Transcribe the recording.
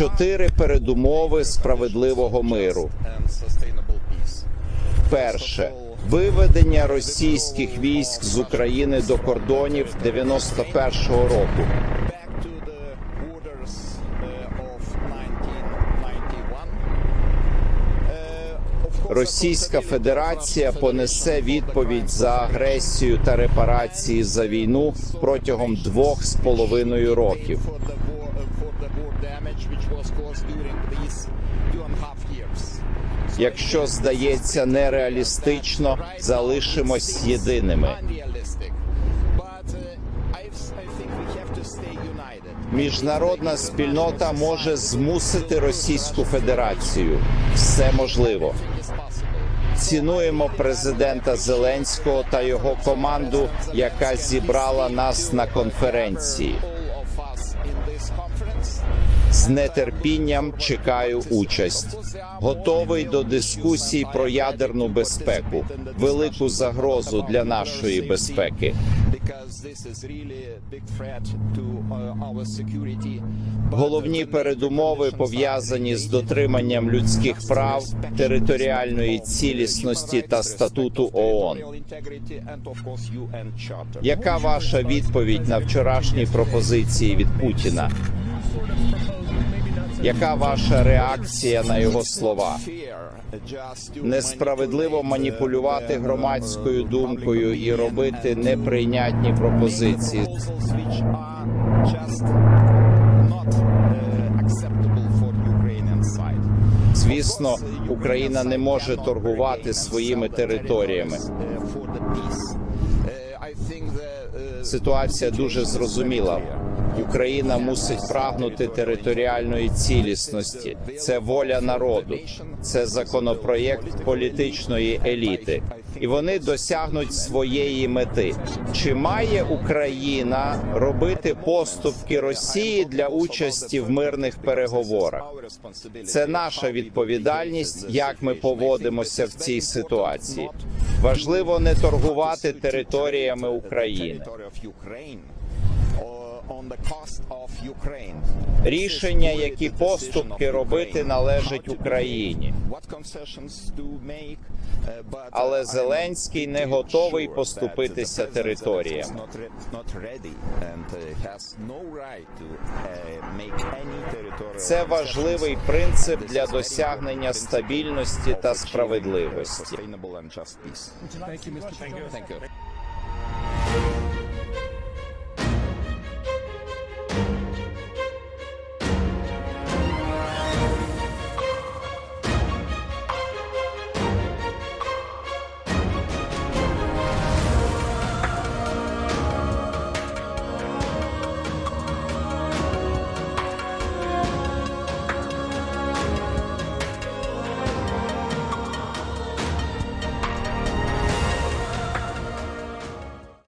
Чотири передумови справедливого миру. Перше виведення російських військ з України до кордонів 91-го року. Російська Федерація понесе відповідь за агресію та репарації за війну протягом двох з половиною років. Якщо здається нереалістично, залишимось єдиними. Міжнародна спільнота може змусити Російську Федерацію. Все можливо. Цінуємо президента Зеленського та його команду, яка зібрала нас на конференції. Нетерпінням чекаю участь. Готовий до дискусій про ядерну безпеку, велику загрозу для нашої безпеки. Головні передумови пов'язані з дотриманням людських прав, територіальної цілісності та статуту ООН. Яка ваша відповідь на вчорашні пропозиції від Путіна? Яка ваша реакція на його слова? Несправедливо маніпулювати громадською думкою і робити неприйнятні пропозиції. Звісно, Україна не може торгувати своїми територіями. Ситуація дуже зрозуміла. Україна мусить прагнути територіальної цілісності. Це воля народу, це законопроєкт політичної еліти, і вони досягнуть своєї мети. Чи має Україна робити поступки Росії для участі в мирних переговорах? Це наша відповідальність, як ми поводимося в цій ситуації. Важливо не торгувати територіями України. Рішення, які поступки робити, належить Україні. Але Зеленський не готовий поступитися територіями. Це важливий принцип для досягнення стабільності та справедливості.